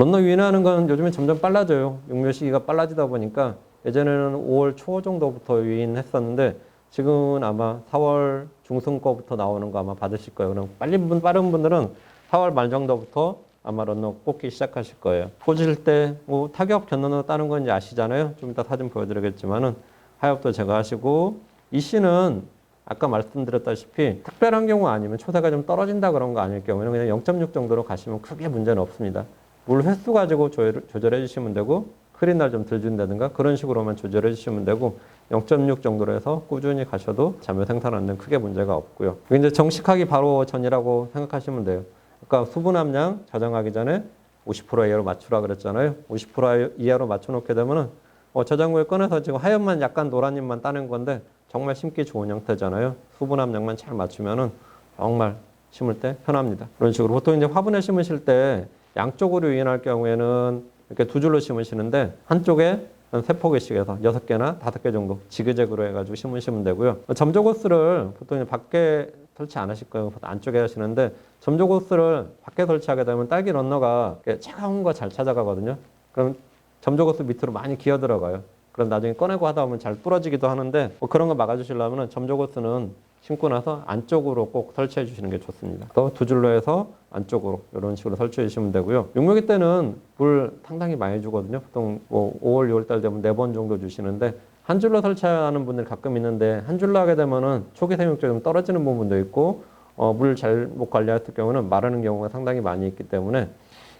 런너 유인하는 건 요즘에 점점 빨라져요. 육묘 시기가 빨라지다 보니까 예전에는 5월 초 정도부터 유인했었는데 지금은 아마 4월 중순 거부터 나오는 거 아마 받으실 거예요. 그럼 빨리 분 빠른 분들은 4월 말 정도부터 아마 런너 뽑기 시작하실 거예요. 꽂을 때 뭐 타격 견너너 따는 건 이제 아시잖아요. 좀 이따 사진 보여드리겠지만은 하엽도 제가 하시고 이 씨는 아까 말씀드렸다시피 특별한 경우 아니면 초세가 좀 떨어진다 그런 거 아닐 경우에는 그냥 0.6 정도로 가시면 크게 문제는 없습니다. 물 횟수 가지고 조절, 조절해 주시면 되고 흐린 날 좀 덜 준다든가 그런 식으로만 조절해 주시면 되고 0.6 정도로 해서 꾸준히 가셔도 자묘 생산하는 데 크게 문제가 없고요. 이제 정식하기 바로 전이라고 생각하시면 돼요. 그러니까 수분 함량 저장하기 전에 50% 이하로 맞추라 그랬잖아요. 50% 이하로 맞춰놓게 되면은 어, 저장고에 꺼내서 지금 하얀만 약간 노란잎만 따는 건데 정말 심기 좋은 형태잖아요. 수분 함량만 잘 맞추면은 정말 심을 때 편합니다. 그런 식으로 보통 이제 화분에 심으실 때 양쪽으로 유인할 경우에는 이렇게 두 줄로 심으시는데 한쪽에 한세 포개씩 해서 여섯 개나 다섯 개 정도 지그재그로 해가지고 심으시면 되고요. 점조 고스를 보통 이제 밖에 설치 안 하실 거예요. 보통 안쪽에 하시는데 점조 고스를 밖에 설치하게 되면 딸기 런너가 차가운 거 잘 찾아가거든요. 그럼 점조 고스 밑으로 많이 기어 들어가요. 그럼 나중에 꺼내고 하다 보면 잘 부러지기도 하는데 뭐 그런 거 막아주시려면 점조 고스는 심고 나서 안쪽으로 꼭 설치해 주시는 게 좋습니다. 또 두 줄로 해서 안쪽으로 이런 식으로 설치해 주시면 되고요. 육묘기 때는 물 상당히 많이 주거든요. 보통 뭐 5월, 6월 달 되면 네 번 정도 주시는데 한 줄로 설치하는 분들 가끔 있는데 한 줄로 하게 되면은 초기 생육률이 좀 떨어지는 부분도 있고 어, 물 잘못 관리했을 경우는 마르는 경우가 상당히 많이 있기 때문에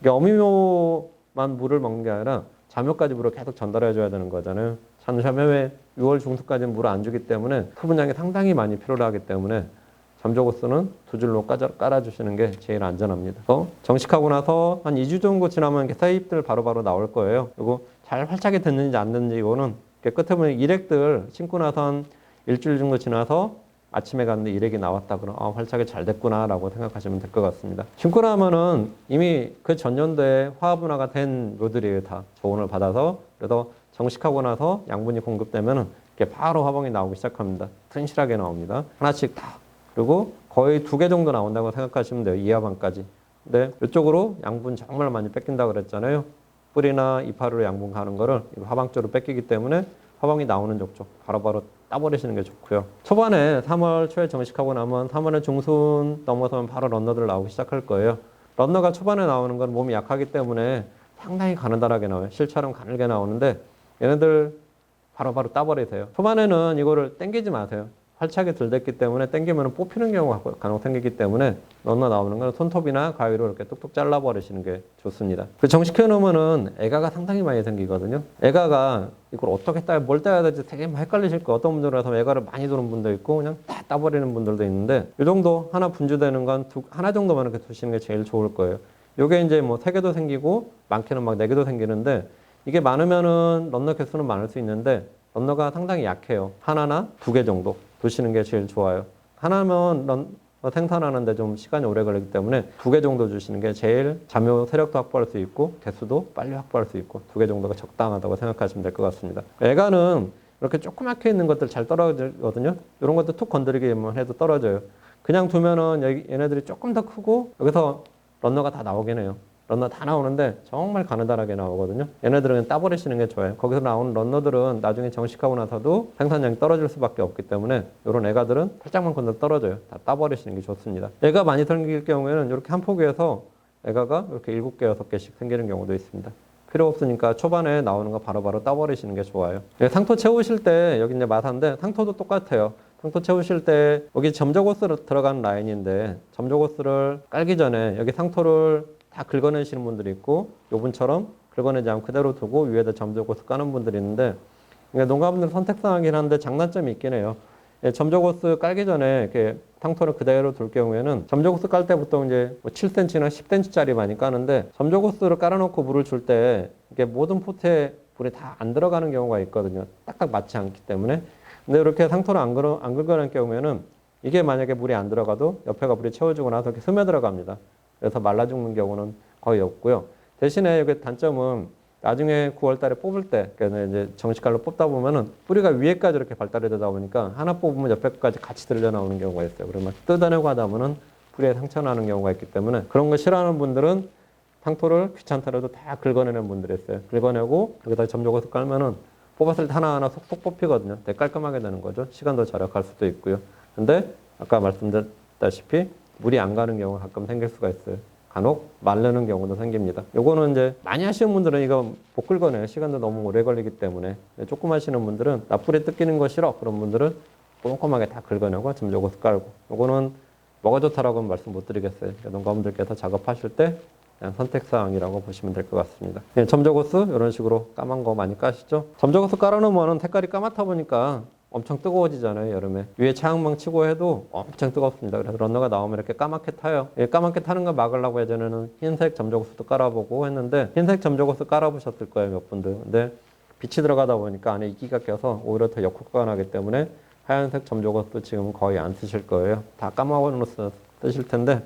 이게 어미묘만 물을 먹는 게 아니라 자묘까지 물을 계속 전달해 줘야 되는 거잖아요. 잠자묘에 6월 중순까지는 물을 안 주기 때문에 수분량이 상당히 많이 필요로 하기 때문에 잠조고스는 두 줄로 깔아, 깔아 주시는 게 제일 안전합니다. 어? 정식하고 나서 한 2주 정도 지나면 새잎들 바로바로 나올 거예요. 그리고 잘 활착이 됐는지 안 됐는지 이거는 끝에 보면 일액들 심고 나서 한 일주일 정도 지나서 아침에 갔는데 일액이 나왔다 그러면 아, 활착이 잘 됐구나라고 생각하시면 될 것 같습니다. 심고 나면은 이미 그 전년도에 화합분화가 된 묘들이에요 다 조언을 받아서 그래서 정식하고 나서 양분이 공급되면은 이렇게 바로 화방이 나오기 시작합니다. 튼실하게 나옵니다. 하나씩 다 그리고 거의 두 개 정도 나온다고 생각하시면 돼요. 이하방까지. 근데 이쪽으로 양분 정말 많이 뺏긴다 그랬잖아요. 뿌리나 이파리로 양분 가는 거를 화방 쪽으로 뺏기기 때문에 화방이 나오는 쪽쪽 바로바로 따버리시는 게 좋고요. 초반에 3월 초에 정식하고 나면 3월에 중순 넘어서면 바로 런너들 나오기 시작할 거예요. 런너가 초반에 나오는 건 몸이 약하기 때문에 상당히 가느다랗게 나와요. 실처럼 가늘게 나오는데 얘네들 바로바로 따버리세요. 초반에는 이거를 땡기지 마세요. 덜 됐기 때문에 땡기면 뽑히는 경우가 간혹 생기기 때문에 런너 나오는 건 손톱이나 가위로 이렇게 뚝뚝 잘라 버리시는 게 좋습니다. 그 정식해 놓으면은 애가가 상당히 많이 생기거든요. 애가가 이걸 어떻게 따야 뭘 따야 될지 되게 헷갈리실 거예요. 어떤 분들은 애가를 많이 두는 분도 있고 그냥 다 따버리는 분들도 있는데 이 정도 하나 분주되는 건 두, 하나 정도만 이렇게 두시는 게 제일 좋을 거예요. 요게 이제 뭐 세 개도 생기고 많게는 막 네 개도 생기는데 이게 많으면은 런너 개수는 많을 수 있는데 런너가 상당히 약해요. 하나나 두 개 정도 두시는 게 제일 좋아요. 하나면 런 생산하는데 좀 시간이 오래 걸리기 때문에 두 개 정도 주시는 게 제일 잠요 세력도 확보할 수 있고 개수도 빨리 확보할 수 있고 두 개 정도가 적당하다고 생각하시면 될 것 같습니다. 애가는 이렇게 조그맣게 있는 것들 잘 떨어지거든요. 이런 것도 툭 건드리기만 해도 떨어져요. 그냥 두면은 얘네들이 조금 더 크고 여기서 런너가 다 나오긴 해요. 런너 다 나오는데 정말 가느다랗게 나오거든요. 얘네들은 따버리시는 게 좋아요. 거기서 나오는 런너들은 나중에 정식하고 나서도 생산량이 떨어질 수밖에 없기 때문에 이런 애가들은 살짝만 건들 떨어져요. 다 따버리시는 게 좋습니다. 애가 많이 생길 경우에는 이렇게 한 포기에서 애가가 이렇게 일곱 개, 여섯 개씩 생기는 경우도 있습니다. 필요 없으니까 초반에 나오는 거 바로바로 따버리시는 게 좋아요. 예, 상토 채우실 때 여기 이제 마사인데 상토도 똑같아요. 상토 채우실 때 여기 점저고스로 들어가는 라인인데 점저고스를 깔기 전에 여기 상토를 다 긁어내시는 분들이 있고 요분처럼 긁어내지 않고 그대로 두고 위에다 점저고스 까는 분들이 있는데 그러니까 농가분들 선택사항이긴 한데 장단점이 있긴 해요. 예, 점저고스 깔기 전에 이렇게 상토를 그대로 둘 경우에는 점저고스 깔 때 보통 이제 뭐 7cm나 10cm짜리 많이 까는데 점저고스를 깔아놓고 물을 줄 때 이게 모든 포트에 물이 다 안 들어가는 경우가 있거든요. 딱딱 맞지 않기 때문에. 근데 이렇게 상토를 안, 긁어, 안 긁어낼 경우에는 이게 만약에 물이 안 들어가도 옆에가 물이 채워지고 나서 이렇게 스며 들어갑니다. 그래서 말라 죽는 경우는 거의 없고요. 대신에 여기 단점은 나중에 9월 달에 뽑을 때, 그러니까 이제 정식칼로 뽑다 보면은 뿌리가 위에까지 이렇게 발달이 되다 보니까 하나 뽑으면 옆에까지 같이 들려 나오는 경우가 있어요. 그러면 뜯어내고 하다 보면은 뿌리에 상처 나는 경우가 있기 때문에 그런 거 싫어하는 분들은 상토를 귀찮더라도 다 긁어내는 분들이 있어요. 긁어내고 여기다 점적어서 깔면은 뽑았을 때 하나하나 속속 뽑히거든요. 되게 깔끔하게 되는 거죠. 시간도 절약할 수도 있고요. 근데 아까 말씀드렸다시피 물이 안 가는 경우가 가끔 생길 수가 있어요. 간혹 마르는 경우도 생깁니다. 요거는 이제 많이 하시는 분들은 이거 못 긁어내요. 시간도 너무 오래 걸리기 때문에. 조금 하시는 분들은 나 뿌리 뜯기는 거 싫어. 그런 분들은 꼼꼼하게 다 긁어내고 점적어서 깔고. 요거는 뭐가 좋다라고는 말씀 못 드리겠어요. 그러니까 농가분들께서 작업하실 때 그냥 선택사항이라고 보시면 될 것 같습니다. 네, 점적어스 이런 식으로 까만 거 많이 까시죠? 점적어스 깔아놓으면 색깔이 까맣다 보니까 엄청 뜨거워지잖아요 여름에. 위에 차양망 치고 해도 엄청 뜨겁습니다. 그래서 런너가 나오면 이렇게 까맣게 타요. 이 까맣게 타는 거 막으려고 예전에는 흰색 점적어스도 깔아보고 했는데 흰색 점적어스 깔아보셨을 거예요 몇 분들. 근데 빛이 들어가다 보니까 안에 이끼가 껴서 오히려 더 역효과가 나기 때문에 하얀색 점적어스도 지금 거의 안 쓰실 거예요. 다 까마고는 쓰실 텐데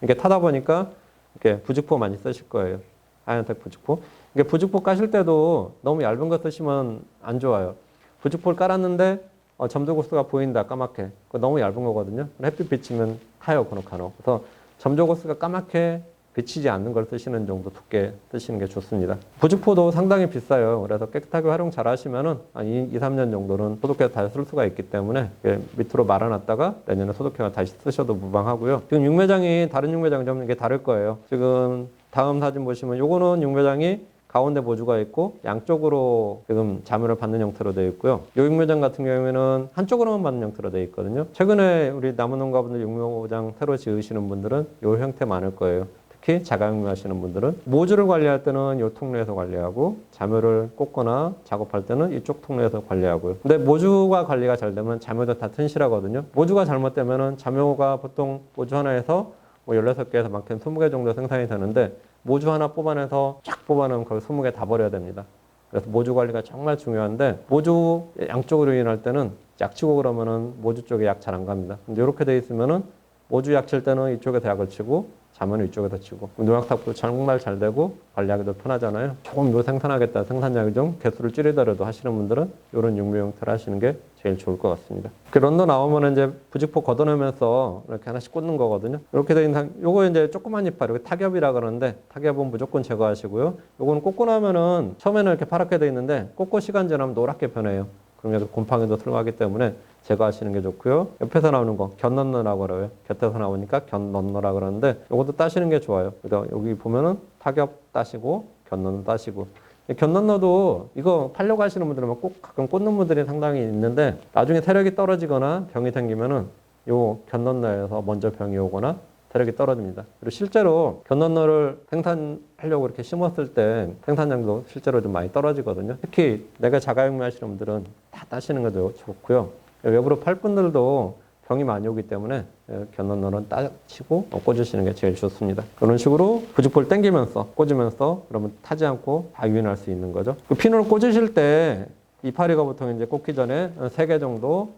이렇게 타다 보니까 이렇게 부직포 많이 쓰실 거예요. 하얀색 부직포. 이게 부직포 까실 때도 너무 얇은 거 쓰시면 안 좋아요 부직포를 깔았는데 어, 점조고스가 보인다 까맣게. 너무 얇은 거거든요. 햇빛 비치면 타요 간혹간혹 그래서 점조고스가 까맣게 비치지 않는 걸 쓰시는 정도 두께 쓰시는 게 좋습니다. 부직포도 상당히 비싸요. 그래서 깨끗하게 활용 잘 하시면은 한 2, 3년 정도는 소독해서 다시 쓸 수가 있기 때문에 밑으로 말아놨다가 내년에 소독해서 다시 쓰셔도 무방하고요. 지금 육매장이 다른 육매장 좀 이게 다를 거예요. 지금 다음 사진 보시면 요거는 육매장이 가운데 모주가 있고 양쪽으로 지금 자문을 받는 형태로 되어 있고요. 요 육묘장 같은 경우에는 한쪽으로만 받는 형태로 되어 있거든요. 최근에 우리 나무 농가분들 육묘장 새로 지으시는 분들은 요 형태 많을 거예요. 특히 자가육묘 하시는 분들은 모주를 관리할 때는 요 통로에서 관리하고 자묘를 꽂거나 작업할 때는 이쪽 통로에서 관리하고요. 근데 모주가 관리가 잘 되면 자묘도 다 튼실하거든요. 모주가 잘못되면은 자묘가 보통 모주 하나에서 뭐 16개에서 많게는 20개 정도 생산이 되는데 모주 하나 뽑아내서 쫙 뽑아내면 거의 20개 다 버려야 됩니다. 그래서 모주 관리가 정말 중요한데 모주 양쪽으로 유인할 때는 약 치고 그러면은 모주 쪽에 약 잘 안 갑니다. 근데 이렇게 돼 있으면은 모주 약 칠 때는 이쪽에서 약을 치고 자면은 이쪽에서 치고 농약 탑도 정말 잘 되고 관리하기도 편하잖아요. 조금 더 생산하겠다 생산량이 좀 개수를 줄이더라도 하시는 분들은 이런 육묘 형태를 하시는 게 제일 좋을 것 같습니다. 그 런더 나오면 이제 부직포 걷어내면서 이렇게 하나씩 꽂는 거거든요. 이렇게 돼 있는 상, 요거 이제 조그만 이파리, 이거 타겹이라 그러는데 타겹은 무조건 제거하시고요. 요거는 꽂고 나면은 처음에는 이렇게 파랗게 돼 있는데 꽂고 시간 지나면 노랗게 변해요. 여기 곰팡이도 들어가기 때문에 제거하시는 게 좋고요. 옆에서 나오는 거 견넌너라고 그래요. 곁에서 나오니까 견넌너라 그러는데 요것도 따시는 게 좋아요. 그래서 여기 보면은 타겹 따시고 견넌너 따시고 견넌너도 이거 팔려고 하시는 분들은 꼭 가끔 꽂는 분들이 상당히 있는데 나중에 세력이 떨어지거나 병이 생기면은 요 견넌너에서 먼저 병이 오거나 세력이 떨어집니다. 그리고 실제로 견넌너를 생산하려고 이렇게 심었을 때 생산량도 실제로 좀 많이 떨어지거든요. 특히 내가 자가육묘 하시는 분들은 다 따시는 것도 좋고요. 외부로 팔 분들도 병이 많이 오기 때문에 견넌너는 따시고 꽂으시는 게 제일 좋습니다. 그런 식으로 부직포를 당기면서 꽂으면서 그러면 타지 않고 다 유인할 수 있는 거죠. 그 피놀 꽂으실 때 이파리가 보통 이제 꽂기 전에 세 개 정도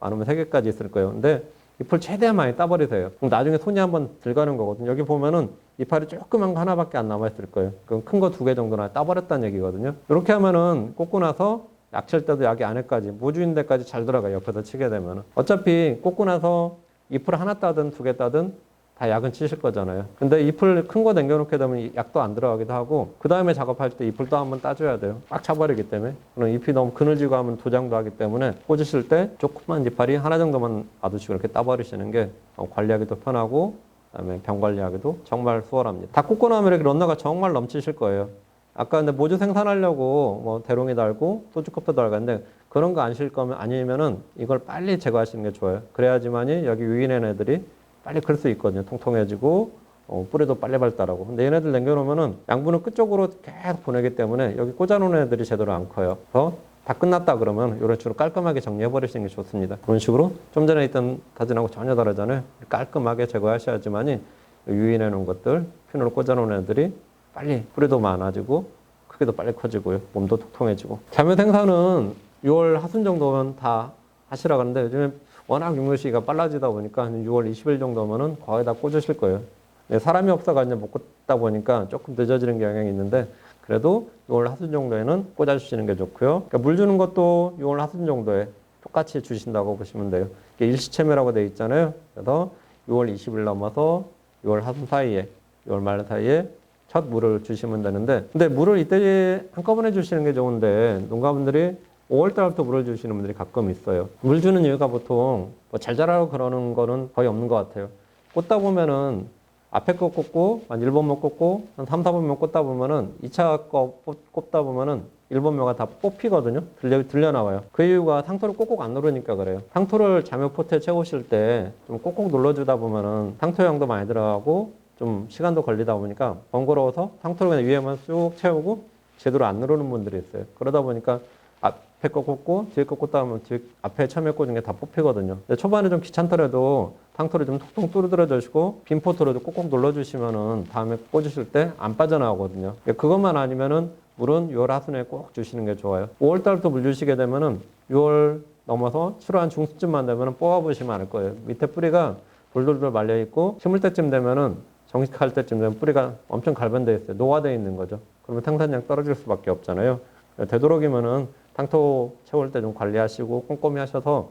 많으면 세 개까지 있을 거예요. 근데 잎을 최대한 많이 따버리세요. 그럼 나중에 손이 한번 들어가는 거거든요. 여기 보면은 이파리 조그만 거 하나밖에 안 남아있을 거예요. 그럼 큰 거 두 개 정도나 따버렸다는 얘기거든요. 이렇게 하면은 꽂고 나서 약칠 때도 약이 안에까지 모주인 데까지 잘 들어가요. 옆에서 치게 되면은. 어차피 꽂고 나서 잎을 하나 따든 두 개 따든 다 약은 치실 거잖아요. 근데 잎을 큰 거 남겨놓게 되면 약도 안 들어가기도 하고 그 다음에 작업할 때 잎을 또 한번 따줘야 돼요. 꽉 차버리기 때문에 그럼 잎이 너무 그늘지고 하면 도장도 하기 때문에 꽂으실 때 조그만 이파리 하나 정도만 놔두시고 이렇게 따버리시는 게 관리하기도 편하고 그다음에 병 관리하기도 정말 수월합니다. 다 꽂고 나면 이렇게 런너가 정말 넘치실 거예요. 아까 근데 모주 생산하려고 뭐 대롱이 달고 소주컵도 달갔는데 그런 거 안 실 거면 아니면은 이걸 빨리 제거하시는 게 좋아요. 그래야지만이 여기 유인한 애들이 빨리 클 수 있거든요. 통통해지고 어, 뿌리도 빨리 발달하고. 근데 얘네들 남겨놓으면은 양분을 끝쪽으로 계속 보내기 때문에 여기 꽂아놓은 애들이 제대로 안 커요. 그래서 다 끝났다 그러면 이런 식으로 깔끔하게 정리해 버리시는 게 좋습니다. 그런 식으로 좀 전에 있던 사진하고 전혀 다르잖아요. 깔끔하게 제거하셔야지만이 유인해 놓은 것들, 핀으로 꽂아 놓은 애들이 빨리 뿌리도 많아지고 크기도 빨리 커지고요. 몸도 통통해지고. 자매 생산은 6월 하순 정도면 다 하시라 그러는데 요즘에 워낙 육묘 시기가 빨라지다 보니까 한 6월 20일 정도면은 거의 다 꽂으실 거예요. 네, 사람이 없어가 이제 못 꽂다 보니까 조금 늦어지는 경향이 있는데 그래도 6월 하순 정도에는 꽂아주시는 게 좋고요. 그러니까 물 주는 것도 6월 하순 정도에 똑같이 주신다고 보시면 돼요. 이게 일시체매라고 돼 있잖아요. 그래서 6월 20일 넘어서 6월 하순 사이에 6월 말 사이에 첫 물을 주시면 되는데 근데 물을 이때 한꺼번에 주시는 게 좋은데 농가분들이 5월 달부터 물을 주시는 분들이 가끔 있어요. 물 주는 이유가 보통 뭐잘 자라고 그러는 거는 거의 없는 것 같아요. 꽂다 보면은 앞에 거 꽂고 한 1번만 꽂고 한 3, 4번만 꽂다 보면은 2차 거 꽂- 꽂다 보면은 1번묘가 다 뽑히거든요. 들려, 들려 나와요. 그 이유가 상토를 꼭꼭 안 누르니까 그래요. 상토를 자묘 포트에 채우실 때 좀 꼭꼭 눌러주다 보면은 상토 양도 많이 들어가고 좀 시간도 걸리다 보니까 번거로워서 상토를 그냥 위에만 쑥 채우고 제대로 안 누르는 분들이 있어요. 그러다 보니까 앞 에 거 꽂고 뒤에 거 꽂다 보면 뒤에 앞에 처음에 꽂은 게 다 뽑히거든요. 초반에 좀 귀찮더라도 상토를 좀 톡톡 뚫어들어 주시고 빈 포트로도 꼭꼭 눌러 주시면은 다음에 꽂으실 때 안 빠져나오거든요. 그것만 아니면은 물은 6월 하순에 꼭 주시는 게 좋아요. 5월 달부터 물 주시게 되면은 6월 넘어서 7월 한 중순쯤만 되면은 뽑아 보시면 알 거예요. 밑에 뿌리가 돌돌돌 말려 있고 심을 때쯤 되면은 정식할 때쯤 되면 뿌리가 엄청 갈변돼 있어요. 노화돼 있는 거죠. 그러면 생산량 떨어질 수밖에 없잖아요. 되도록이면은 땅토 채울 때 좀 관리하시고 꼼꼼히 하셔서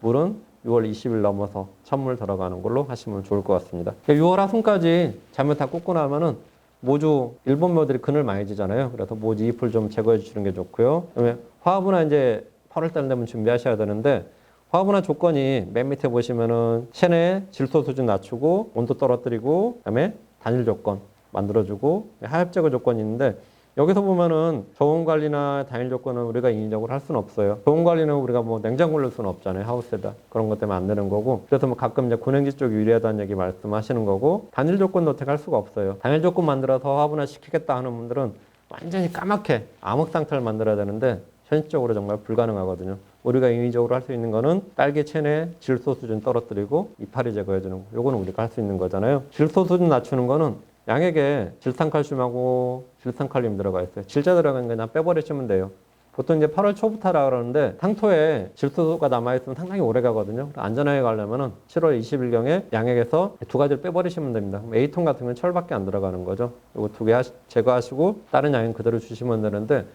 물은 6월 20일 넘어서 천물 들어가는 걸로 하시면 좋을 것 같습니다. 6월 하순까지 잘못 다 꽂고 나면은 모주 일본 묘들이 그늘 많이 지잖아요. 그래서 모주 잎을 좀 제거해 주시는 게 좋고요. 그다음에 화분화 이제 8월 달 되면 준비하셔야 되는데 화분화 조건이 맨 밑에 보시면은 체내 질소 수준 낮추고 온도 떨어뜨리고 그다음에 단일 조건 만들어주고 하엽 제거 조건이 있는데 여기서 보면은 저온 관리나 단일 조건은 우리가 인위적으로 할 수는 없어요. 저온 관리는 우리가 뭐 냉장 걸릴 수는 없잖아요. 하우스에다. 그런 것 때문에 안 되는 거고. 그래서 뭐 가끔 이제 군행지 쪽이 유리하다는 얘기 말씀하시는 거고. 단일 조건도 어떻게 할 수가 없어요. 단일 조건 만들어서 화분화 시키겠다 하는 분들은 완전히 까맣게 암흑 상태를 만들어야 되는데 현실적으로 정말 불가능하거든요. 우리가 인위적으로 할 수 있는 거는 딸기 체내 질소 수준 떨어뜨리고 이파리 제거해주는 거. 요거는 우리가 할 수 있는 거잖아요. 질소 수준 낮추는 거는 양에게 질산칼슘하고 질산칼륨 들어가 있어요. 질자 들어간 거 그냥 빼버리시면 돼요. 보통 이제 8월 초부터라 그러는데 상토에 질소가 남아있으면 상당히 오래 가거든요. 안전하게 가려면은 7월 20일경에 양액에서 두 가지를 빼버리시면 됩니다. 그럼 A통 같은 경우는 철밖에 안 들어가는 거죠. 이거 두 개 제거하시고 다른 양은 그대로 주시면 되는데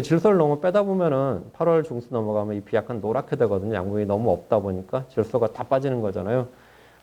질소를 너무 빼다 보면은 8월 중순 넘어가면 잎이 약간 노랗게 되거든요. 양분이 너무 없다 보니까 질소가 다 빠지는 거잖아요.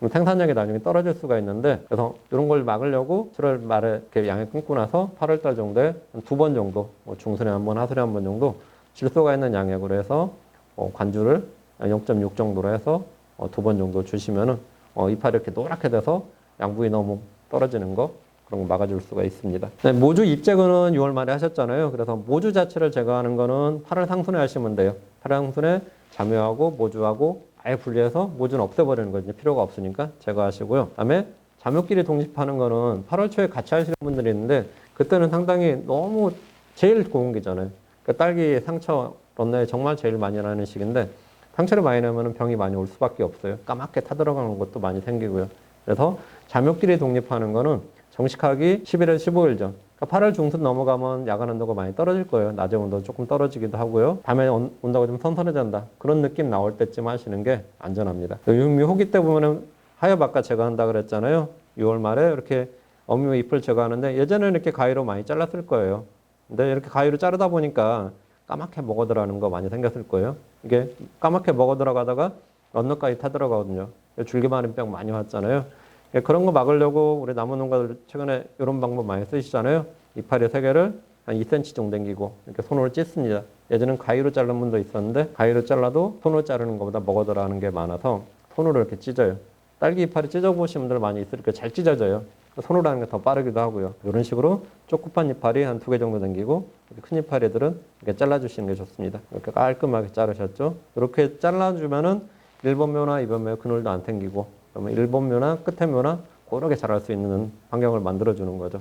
생산량이 나중에 떨어질 수가 있는데 그래서 이런 걸 막으려고 7월 말에 이렇게 양을 끊고 나서 8월 달 정도에 두번 정도 뭐 중순에 한 번, 하순에 한 번 정도 질소가 있는 양액으로 해서 어, 관주를 0.6 정도로 해서 어, 두 번 정도 주시면은 어, 이파리 이렇게 노랗게 돼서 양분이 너무 떨어지는 거 그런 거 막아줄 수가 있습니다. 네, 모주 입제거는 6월 말에 하셨잖아요. 그래서 모주 자체를 제거하는 거는 8월 상순에 하시면 돼요. 8월 상순에 자묘하고 모주하고 아예 분리해서 모주는 없애버리는 거죠. 필요가 없으니까 제거하시고요. 그다음에 자묘끼리 동집하는 거는 8월 초에 같이 하시는 분들이 있는데 그때는 상당히 너무 제일 고운 게잖아요. 그러니까 딸기 상처 런너에 정말 제일 많이 나는 시기인데 상처를 많이 내면 병이 많이 올 수밖에 없어요. 까맣게 타들어가는 것도 많이 생기고요. 그래서 자묘끼리 독립하는 거는 정식하기 11월 15일 전. 그러니까 8월 중순 넘어가면 야간 온도가 많이 떨어질 거예요. 낮에 온도 조금 떨어지기도 하고요. 밤에 온- 온도가 좀 선선해진다. 그런 느낌 나올 때쯤 하시는 게 안전합니다. 육미 호기 때 보면은 아까 제거한다 그랬잖아요. 6월 말에 이렇게 어미 잎을 제거하는데 예전에는 이렇게 가위로 많이 잘랐을 거예요. 근데 이렇게 가위로 자르다 보니까 까맣게 먹어 들어가는 거 많이 생겼을 거예요. 이게 까맣게 먹어 들어가다가 런너까지 타 들어가거든요. 줄기마름병 많이 왔잖아요. 예, 그런 거 막으려고 우리 나무 농가들 최근에 이런 방법 많이 쓰시잖아요. 이파리 세 개를 한 2cm 정도 당기고 이렇게 손으로 찢습니다. 예전엔 가위로 자른 분도 있었는데 가위로 잘라도 손으로 자르는 것보다 먹어 들어가는 게 많아서 손으로 이렇게 찢어요. 딸기 이파리 찢어보신 분들 많이 거예요. 잘 찢어져요. 손으로 하는 게 더 빠르기도 하고요. 이런 식으로 쪼끄판 이파리 한 두 개 정도 당기고 큰 이파리들은 이렇게 잘라주시는 게 좋습니다. 이렇게 깔끔하게 자르셨죠? 이렇게 잘라주면은 1번묘나 2번묘 그늘도 안 당기고 그러면 1번 묘나 끝에 묘나 고르게 자랄 수 있는 환경을 만들어주는 거죠.